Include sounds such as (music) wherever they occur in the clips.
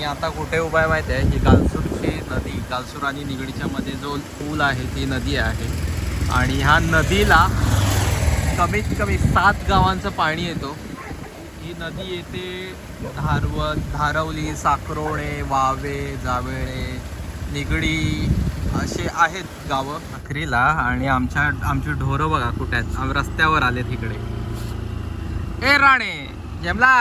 मी आता कुठे उभा आहे माहिती आहे? ही गालसूरची नदी गालसूर आणि निगडीच्या मध्ये जो पूल आहे ती नदी आहे. आणि ह्या नदीला कमीत कमी सात गावांचं पाणी येतो. ही नदी येते धारवत धारवली साखरोणे वावे जावेळे निगडी असे आहेत गावं अखरीला. आणि आमच्या आमची ढोरं बघा कुठे आहेत. रस्त्यावर आले इकडे. ए राणे जमला?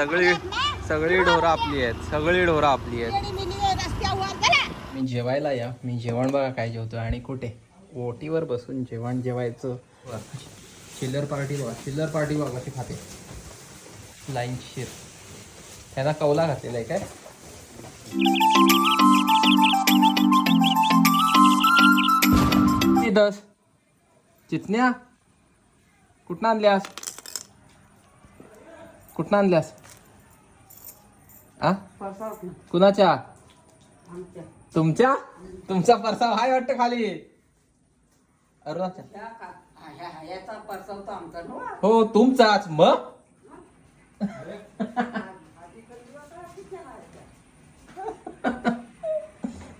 सगळी सगळी ढोरं आपली आहेत. सगळी ढोरं आपली आहेत. मी जेवायला या. मी जेवण बघा काय जेवतो आणि कुठे? ओटीवर बसून जेवण जेवायचं. चिल्लर पार्टी बघा. चिल्लर पार्टी बघा कशी खाते. लाईन शिर. त्याला कौला घातलेला आहे काय? दस चितण्या कुठनं आणल्यास? कुठनं आणल्यास? आ? कुणाच्या? तुमच्या? तुमचा परसाव हाय वाटतं खाली. अरुणाच्या. हो तुमचाच. मग?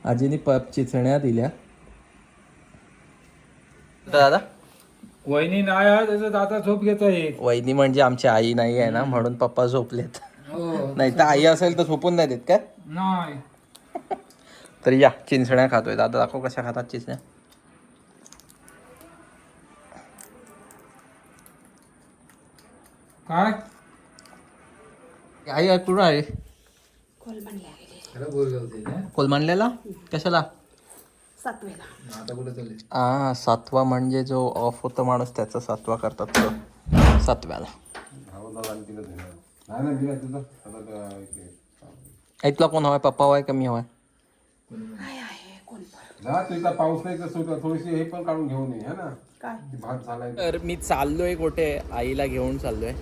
आजीने पप चिचण्या दिल्या. दादा? वहिनी नाही आहे त्याचं दादा झोप घेत आहे वहिनी म्हणजे आमची आई नाही आहे ना म्हणून पप्पा झोपलेत. नाही तर आई असेल तर झोपून नाही देत काय नाही. (laughs) तर या चिंचण्या खातोय. दादा दाखव कशा खातात चिंचण्या. काय? आई आई कुठं आहे? कोलमांडलेला कशाला? हा सातवा म्हणजे जो ऑफ होतो माणूस त्याचा सातवा करतात तो सातव्याला आई तुला कोण हवाय? पप्पा हवाय कमी हवाय? जा तुझा पाऊस नाही तर सुट- थोडीशी हे पण काढून घेऊन ये है ना? काय? ती भात झालाय. तर मी चाललोय कुठे? आईला घेऊन चाललोय.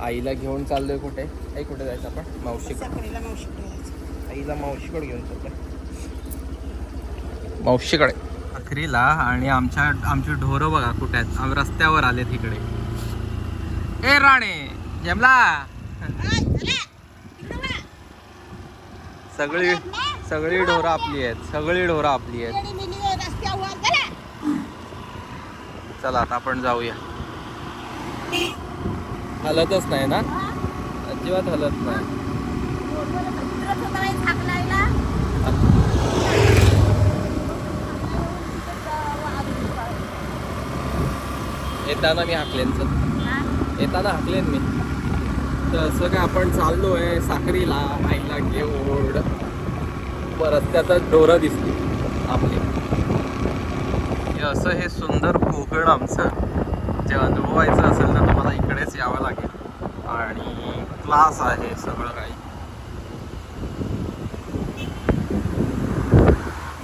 आईला घेऊन चाललोय कुठे? आई कुठे जायचं आपण? मावशीकडे साखरेला मावशीकडे जायचं. आईला मावशीकडे घेऊन चाललोय. मावशीकडे. अखरीला आणि आमच्या आमची ढोरं बघा कुठे आहेत. आम्ही रस्त्यावर आलेत इकडे. ए राणे जमला? सगळी सगळी ढोरं आपली आहेत. सगळी ढोरं आपली आहेत. चला आता आपण जाऊया. हलतच नाही ना? अजिबात हलत नाही. येताना मी हाकलेन चल. येताना हाकलेन मी. तसं काय आपण चाललो आहे साखरीला आईला घेऊन. परत त्यातच डोरं दिसली आपली. असं हे सुंदर कोकण आमचं. जे अनुभवायचं असेल तर तुम्हाला इकडेच यावं लागेल. आणि क्लास आहे सगळं काही.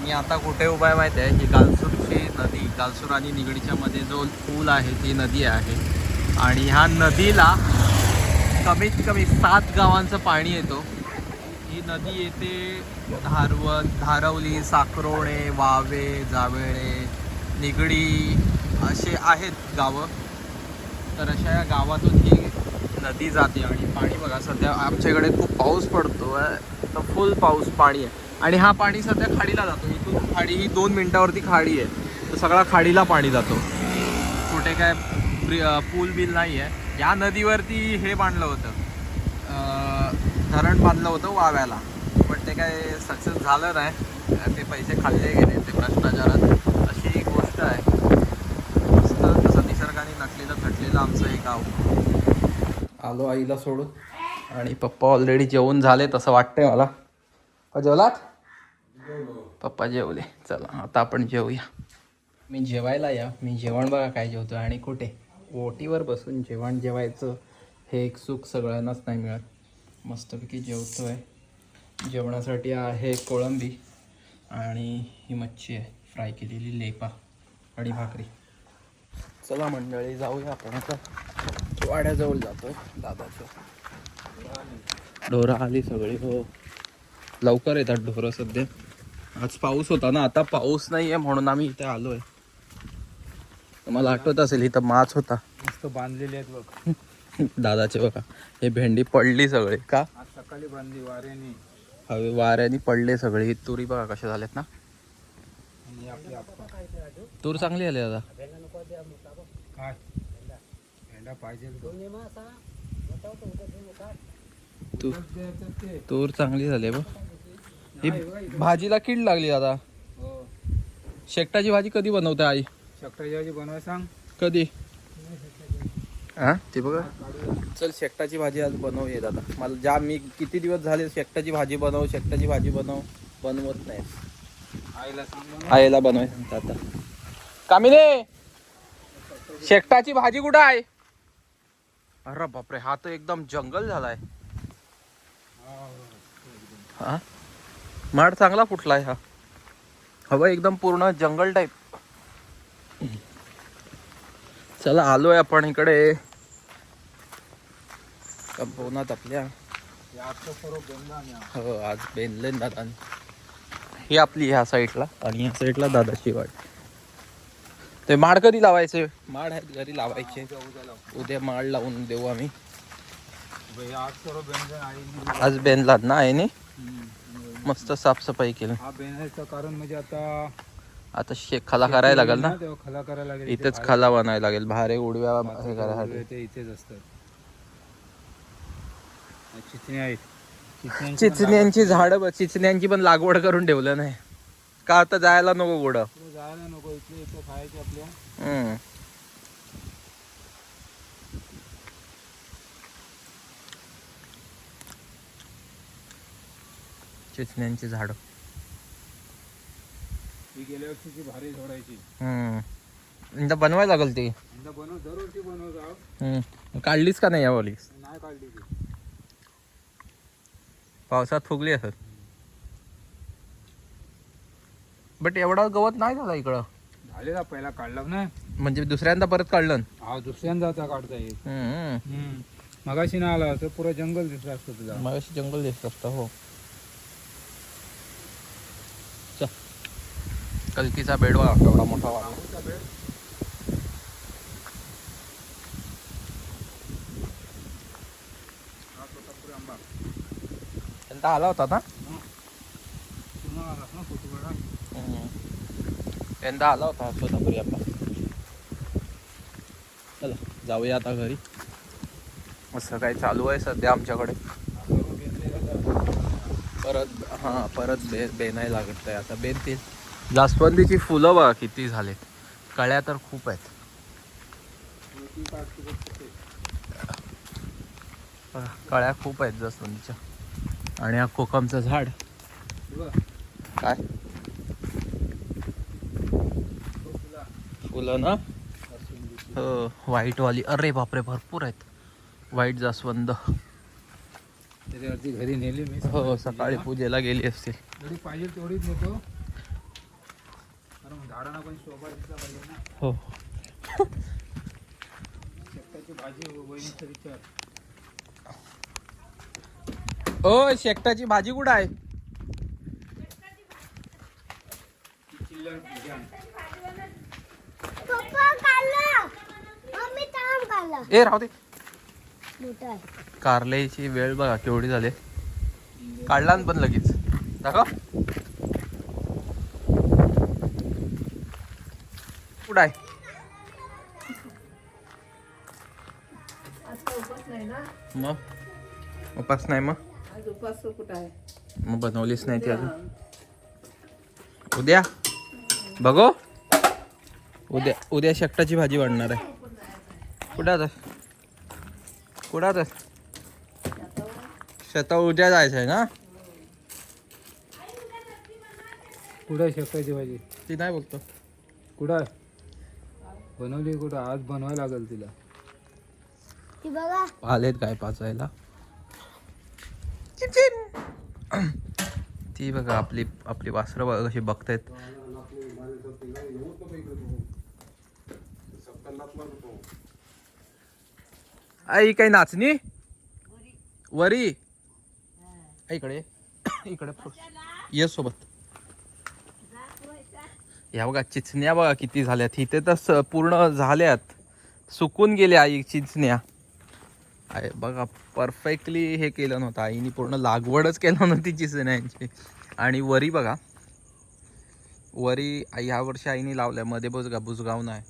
मी आता कुठे उभा आहे माहिती आहे? ही गालसूरची नदी गालसूर आणि निगडीच्या मध्ये जो पूल आहे ती नदी आहे. आणि ह्या नदीला कमीत कमी सात गावांचं पाणी येतो. ही नदी येते धारवत धारवली साकरोणे वावे जावेळे निगडी असे आहेत गावं. तर अशा या गावातून ही नदी जाते आणि पाणी बघा सध्या आमच्याकडे खूप पाऊस पडतो आहे तर फुल पाऊस पाणी आहे. आणि हा पाणी सध्या खाडीला जातो. इथून खाडी ही दोन मिनटावरती खाडी आहे. तर सगळा खाडीला पाणी जातो. कुठे काय ब्रि- पूल बिल नाही आहे या नदीवरती हे बांधलं होतं. धरण बांधलं होतं वाव्याला. पण ते काय सक्सेस झालं नाही. ते पैसे खाल्ले गेले ते भ्रष्टाचारात. अशी एक गोष्ट आहे. मस्त तसं निसर्गाने नटलेलं थटलेलं आमचं हे गाव. आलो आईला सोडून. आणि पप्पा ऑलरेडी जेवून झाले तसं वाटतंय मला. जेवलात? पप्पा जेवले. चला आता आपण जेवूया. मी जेवायला या. मी जेवण बघा काय जेवतो आणि कुठे. ओटीवर बसून जेवण जेवायचं हे एक सुख सगळ्यांनाच नाही मिळत. मस्तपैकी जेवतो आहे जेवणासाठी आहे कोळंबी आणि ही मच्छी आहे. फ्राय केलेली लेपा आणि भाकरी. चला मंडळी जाऊया आपण आता. वाड्याजवळ जातो दादाचं. ढोरं आली सगळी. हो. लवकर येतात ढोरं सध्या. आज पाऊस होता ना आता पाऊस नाही आहे म्हणून आम्ही इथे आलो आहे मला आठवत असेल इथं माच होता. मस्त बांधलेले आहेत बघ. दादाचे बघा हे भेंडी पडली सगळे का? आज सकाळी बांधली वाऱ्याने. हवे वाऱ्याने पडले सगळे ही तुरी बघा कशा झाल्यात ना. आणि आपली आप्पा. तूर चांगली आली दादा. काय? भेंडा पाहिजे तू द्यायचं ते. तूर चांगली झाली बघ. ही भाजीला कीड लागली दादा हो. शेकटाची भाजी कधी बनवते आई? शकटाची भाजी बनवाय सांग. कधी? हा? ते बघा. चल शेकटाची भाजी आज बनवूया दादा. मला ज्या मी किती दिवस झाले शेकटाची भाजी बनव शेकटाची भाजी बनव बनवत नाही. आईला सांग आईला बनवाय सांगता आता कामिने! शेकटाची भाजी कुठं आहे? अरे बापरे हा तर एकदम जंगल झालाय. हा? माड चांगला फुटलाय हा. हवा एकदम पूर्ण जंगल टाईप चला आलोय आपण इकडे. कंपवनात आपल्या. हो आज बेनले दादा ही आपली ह्या साईडला आणि ह्या साईडला दादाची वाट. ते माड कधी लावायचे? माड आहेत घरी लावायचे. उद्या माड लावून देऊ आम्ही. आज बेनलात ना आहे मस्त साफसफाई केली. हा कारण म्हणजे आता आता शेक खाला करायला लागेल ना? तेव्हा खला करायला लागेल इथेच खाला बनायला लागेल बाहेर एक उडव्या हे करायसाठी. ते इथेच असतात. चिचणी आहेत. चिचण्यांची पण चिचण्यांची झाडं चिचण्यांची पण लागवड करून ठेवलं नाही. का आता जायला नको गोड लागवड जायला नको इथले इथं खायचे आपल्या. हम्म. चिचण्यांची झाडं. ही गेल्या वर्षीची भारी झोडायची. हम्म. एकदा बनवायला लागल ती? बनव हम्म. काढलीच का नाही यावली नाही काढली ती. पावसात फुगली असत बट एवढा गवत नाही झाला इकडं. झालेला पहिला काढला ना. म्हणजे दुसऱ्यांदा परत काढलं हा दुसऱ्यांदा आता काढता येईल. हम्म. मगाशी ना आला तर पुरं जंगल दिसलं असतं तुला मग अशी जंगल दिसत असतं हो. कलकीचा बेड बघा एवढा मोठा वाढला त्यांचा आला होता ना? यंदा आला होता स्वतःपुरी आंबा चला जाऊया आता घरी. असं काही चालू आहे सध्या आमच्याकडे. परत हां परत बे बेनाय लागत आहे. आता बेनतील. जास्वंदीची फुलं बघा किती झालेत. कळ्या तर खूप आहेत. कळ्या खूप आहेत जास्वंदीच्या. आणि हा कोकमचं झाड. काय? फुलं ना? हो व्हाईटवाली. अरे बापरे भरपूर आहेत. व्हाईट जास्वंद. घरी नेली मी. हो सकाळी पूजेला गेली असतील. पाहिजे तेवढीच नेतो. झाडांना पण शोभा दिसला पाहिजे ना. हो. शेपटाची भाजी वहिनीचा विचार. ओ शेकटाची भाजी कुठं आहे? चिल्लर पूजा पप्पा काढला मम्मी ताम काढला ए राहू दे. मोठा आहे. कारल्याची वेळ बघा केवढी झाली. काढला ना पण लगेच. दाखव. कुठं आहे. मग? उपास नाही मग? आज उपास कुठं आहे मग बनवलीच नाही ती अजून. उद्या? बघो. उद्या उद्या शेकटाची भाजी वाढणार आहे. कुठं आता कुठं आता शेता उद्या जायचं आहे ना? कुठं आहे शेपटाची भाजी? ती नाही बोलतो कुठं आहे? बनवली कुठं? आज बनवायला लागेल तिला. ती बघा. आलेत काय पाचायला? ती बघा आपली आपली वासरं बघा कशी बघतायत. आई काही नाचणी? वरी. इकडे. इकडे. ये सोबत. या बघा चिचण्या बघा किती झाल्यात. इथे तर स- पूर्ण झाल्यात. सुकून गेल्या आई चिचण्या. आहे बघा परफेक्टली हे केलं नव्हतं. आईने पूर्ण लागवडच केलं नव्हती चिचण्यांची. आणि वरी बघा वरी ह्या वर्षी आईने लावल्या. मध्ये बुजगा बुजगाव नाही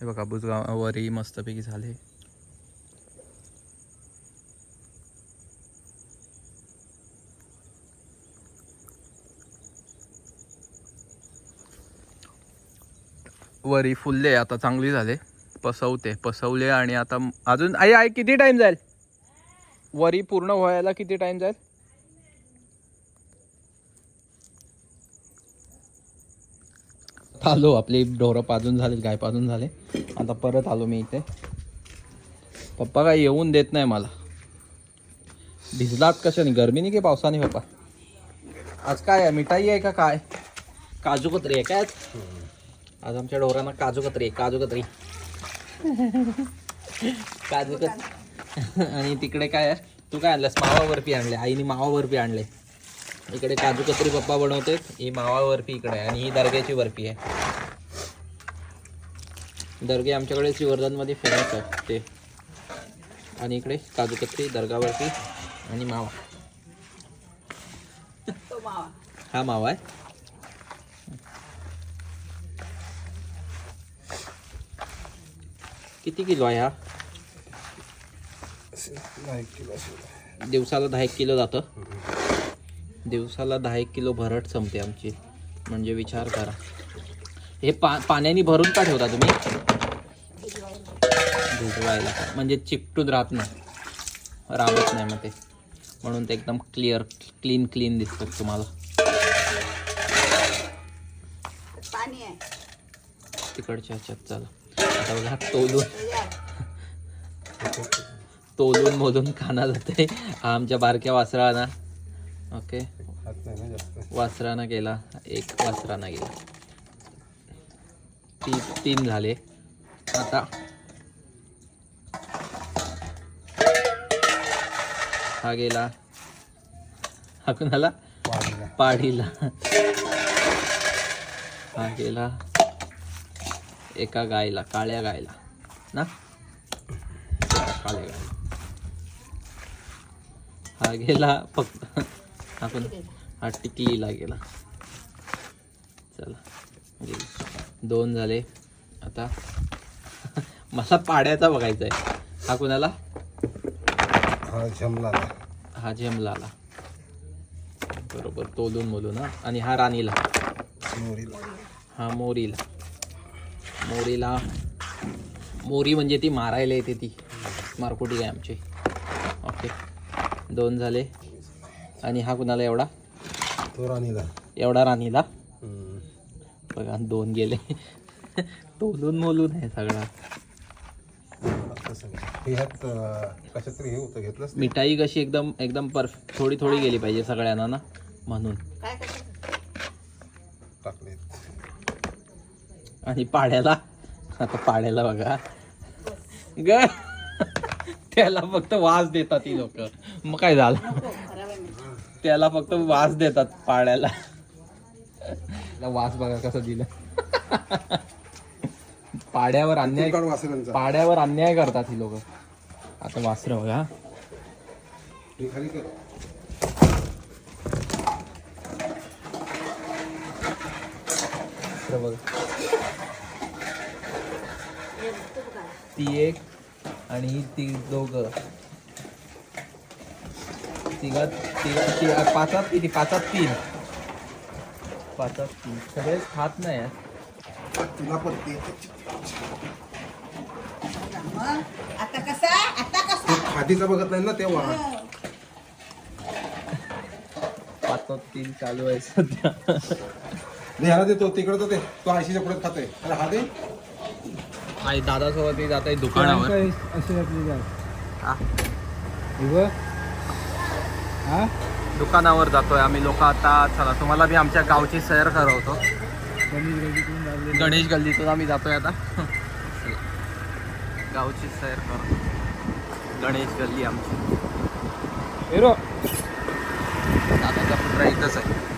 हे बघा बुजगाव वरी मस्तपैकी झाले. वरी फुलले आता चांगली झाले. पसवते पसवले आणि आता अजून आई आई किती टाईम जाईल? वरी पूर्ण व्हायला किती टाईम जाईल? आलो आपली ढोरं पाजून झाले गाय पाजून झाले. आता परत आलो मी इथे. पप्पा काय येऊन देत नाही मला. भिजलात कशाने गरमीने की पावसाने पप्पा? आज काय आहे? मिठाई आहे का काय? काजू कतरी आहे काय आज? आमच्या ढोरांना काजू कतरी काजू कतरी. काजू कतरी आणि तिकडे काय आहे? तू काय आणलंस? मावा बर्फी आणले. आईने मावा बर्फी आणले. इकडे काजू कतरी पप्पा बनवते ही मावा बर्फी इकडे आहे आणि ही दर्ग्याची बर्फी आहे. दर्गे आमच्याकडे श्रीवर्धनमध्ये फेमस आहे ते आणि इकडे काजू कतरी दर्गा बर्फी आणि मावा. हा मावा आहे. किती किलो आहे हा? दिवसाला दहा एक किलो जातं. दिवसाला दहा एक किलो भरट संपते आमची. म्हणजे विचार करा. हे पा पाण्याने भरून का ठेवता तुम्ही? भिजवायला. म्हणजे चिकटून राहत नाही. राहत नाही मग ते. म्हणून ते एकदम क्लिअर क्लीन क्लीन दिसतात तुम्हाला. तिकडच्या ह्याच्यात चला. आता बघा तोलून. तोलून मोलून खाना जाते. हा आमच्या बारक्या वासराना. ओके. वासरानं गेला. एक वासरानं गेला. ती तीन झाले. आता. हा गेला. हा कुणाला. पाडीला. हा गेला. एका गायला काळ्या गायला ना? काळ्या गायला. हा गेला फक्त. आपण हा टिकलीला गेला. चला. गेली. दोन झाले. आता मला पाड्याचा बघायचा आहे. हा कुणाला? हा जमला ना. हा झेमला आला बरोबर तोलून मोलून हा आणि हा राणीला. मोरीला. हा मोरीला. मोरीला मोरी म्हणजे ती मारायला येते ती. मारकुटी आहे आमची? ओके दोन झाले. आणि हा कुणाला एवढा? तो राणीला. एवढा राणीला. बघा दोन गेले. तोलून मोलून आहे सगळा? मिठाई कशी एकदम एकदम परफ थोडी थोडी गेली पाहिजे सगळ्यांना ना म्हणून. आणि पाड्याला आता पाड्याला बघा. ग. त्याला फक्त वास देतात ती लोक. मग काय झालं? त्याला फक्त वास देतात पाड्याला त्याला वास बघा कसं दिलं. पाड्यावर अन्याय पाड्यावर अन्याय करतात ही लोक. आता वासरं बघा. हे बघा. ती एक आणि ही ती दोघं. तिघात तिघा ती पाचात किती? पाचात तीन. पाचात तीन. सगळेच खात नाही. तुला पण ते. मग आता कसा? आता कसा? खादीचा बघत नाही ना तेव्हा. पाचात तीन चालू आहे सध्या. मी ह्याला देतो तिकडे तर ते. तो आयशीच्या पुढे खातोय. अरे हा दे. आई दादासोबत जात आहे दुकानावर. हा. हे. हा? दुकानावर जातोय आम्ही लोक आता चला तुम्हाला मी आमच्या गावची सैर करवतो. गणेश गल्लीतून आम्ही जातोय आता. गावची सैर करतो गणेश गल्ली आमची. दादाचा पुत्रा इथंच आहे.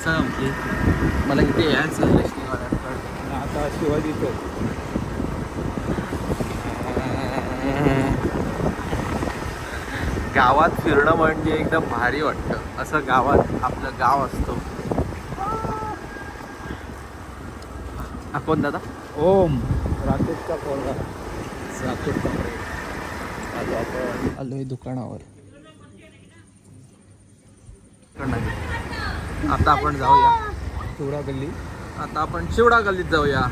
यायचं म्हणजे मला इथे यायचं आणि आता शिवाजीचं गावात फिरणं म्हणजे एकदम भारी वाटतं. असं गावात आपलं गाव असतो. हा कोण दादा? ओम राकेशचा पोरगा. राकेश कांबळे आलो आपण आलोय दुकानावर. आता आपण जाऊया. शिवरा गल्ली. आता आपण शिवडा गल्लीत जाऊया.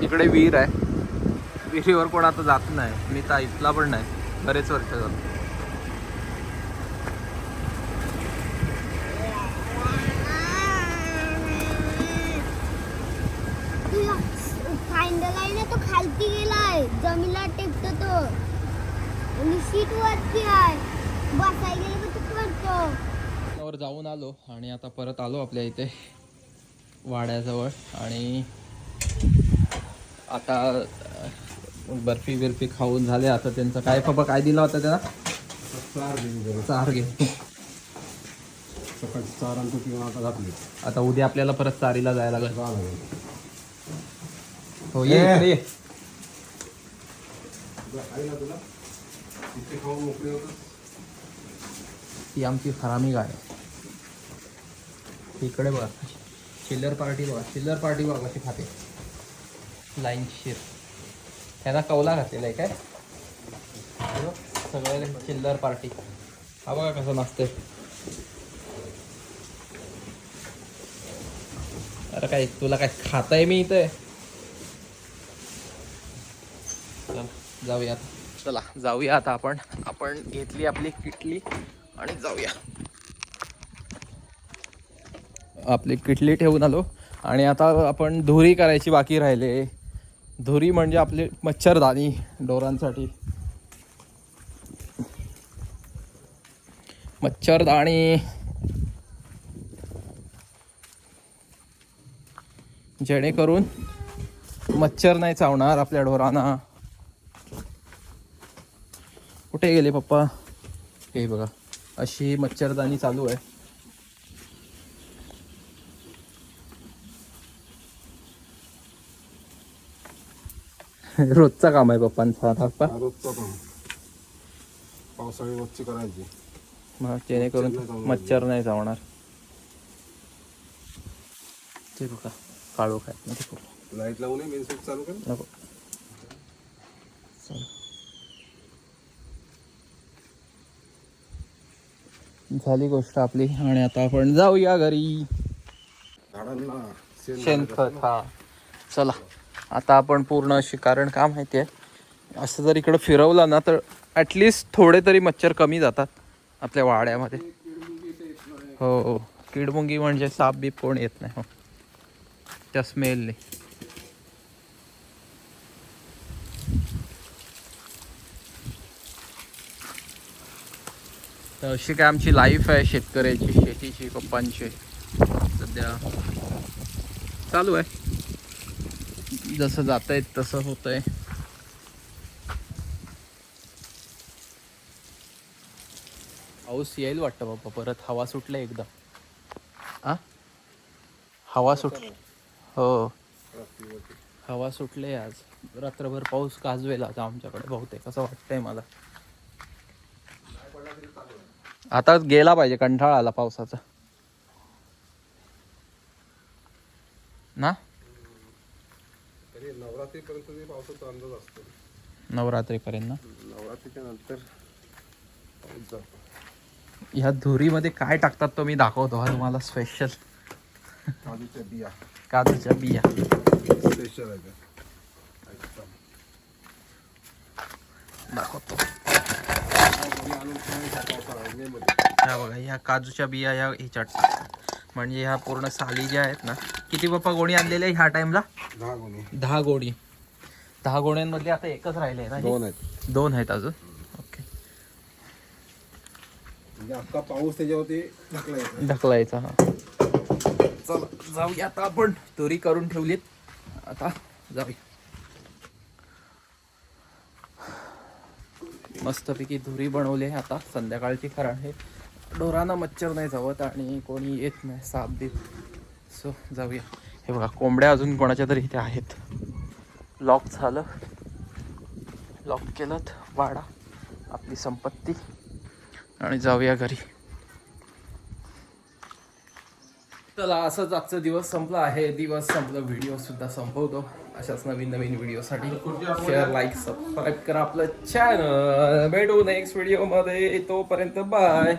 इकडे विहीर आहे. विहिरीवर कोण आता जात नाही. मी तर इथला पण नाही. बरेच वर्ष झालं. ना तो खालती गेलाय. जमीला टेकतो तो. आणि सीट वरती आहे. बसायला गेलं तर करतो. वर जाऊन आलो आणि आता परत आलो आपल्या इथे वाड्याजवळ. आणि आता बर्फी बिर्फी खाऊन झाले. आता त्यांचं काय पप्पा काय दिला होता त्याला? चार दिवस चार घे. सकाळी चार आणतो किंवा आता घातली. आता उद्या आपल्याला परत चारीला जायला लागेल. हो ये. इकडे ही आमची फरामी गाय. इकडे बघा. चिल्लर पार्टी बघा. चिल्लर पार्टी बघा कशी खाते. लाईन शिर. ह्याला कौला घातलेला आहे काय? हे चिल्लर पार्टी. हा बघा कसं नाचते अरे काय तुला काय खाताय मी इथे? जाऊया चला जाऊया आता आपण. आपण घेतली आपली किटली आणि जाऊया. आपली किटली ठेवून आलो. आणि आता आपण धुरी करायची बाकी राहिले. धुरी म्हणजे आपली मच्छरदाणी डोरांसाठी मच्छरदाणी. जेणेकरून मच्छर नाही चावणार आपल्या ढोरांना. कुठे गेले पप्पा? हे बघा अशी मच्छरदाणी चालू आहे. रोजचा काम आहे पप्पांचा पप्पा रोजचं काम पावसाळी वच्ची करायची मग जेणेकरून मच्छर नाही चावणार ते बघा काळू काय. लाइट लावून मेन स्विच चालू कर नको. झाली गोष्ट आपली आणि आता आपण जाऊया घरी शेणखत हा चला आता आपण पूर्ण अशी कारण का माहिती आहे असं जर इकडं फिरवलं ना तर ॲटलिस्ट थोडे तरी मच्छर कमी जातात आपल्या वाड्यामध्ये. हो हो. किडमुंगी म्हणजे साप बीप कोण येत नाही हो. त्या स्मेलने तर अशी काय आमची लाईफ आहे शेतकऱ्याची शेतीची पप्पांची. सध्या चालू आहे. जसं जात आहे तसं होत आहे पाऊस येईल वाटतं बाप्पा परत हवा सुटले एकदा. आ? हवा सुट हो. हवा सुटले आज. रात्रभर पाऊस गाजवेल आज आमच्याकडे बहुतेक असं वाटतंय मला. आता गेला पाहिजे कंटाळा आला पावसाचा ना तरी नवरात्रीपर्यंत तरी पावसाचा अंदाज असतो. नवरात्रीपर्यंत ना? नवरात्रीच्या नंतर पाऊस जातो. ह्या धुरीमध्ये काय टाकतात तो मी दाखवतो हा तुम्हाला स्पेशल काजूच्या बिया. काजूच्या बिया. स्पेशल आहे एकदम. दाखवतो. आणून ठेवायचा ह्या बघा ह्या काजूच्या बिया ह्या ह्याच्यात टाकतात. म्हणजे ह्या पूर्ण साली ज्या आहेत ना किती पप्पा गोणी आणलेल्या ह्या टाइमला दहा गुणी. दहा गोणी. दहा गोण्यांमधले आता एकच राहिले ना हे? दोन आहेत. दोन आहेत अजून? ओके. म्हणजे अख्खा पाऊस त्याच्यावरती ढकला येतो ढकलायचा हा चला. जाऊया आता आपण. तुरी करून ठेवलीत. आता जाऊया. मस्तपैकी धुरी बनवली आहे आता. संध्याकाळची कारण हे ढोरांना मच्छर नाही जावत आणि कोणी येत नाही साप बीप. सो जाऊया. हे बघा कोंबड्या अजून कोणाच्या तरी इथे आहेत. लॉक झालं. लॉक केलं वाडा. आपली संपत्ती. आणि जाऊया घरी. चला असंच आजचा दिवस संपला आहे. दिवस संपला व्हिडिओ सुद्धा संपवतो. अशाच नवीन नवीन व्हिडिओसाठी शेअर लाईक सबस्क्राईब करा आपलं चॅनल भेटू नेक्स्ट व्हिडिओमध्ये तोपर्यंत बाय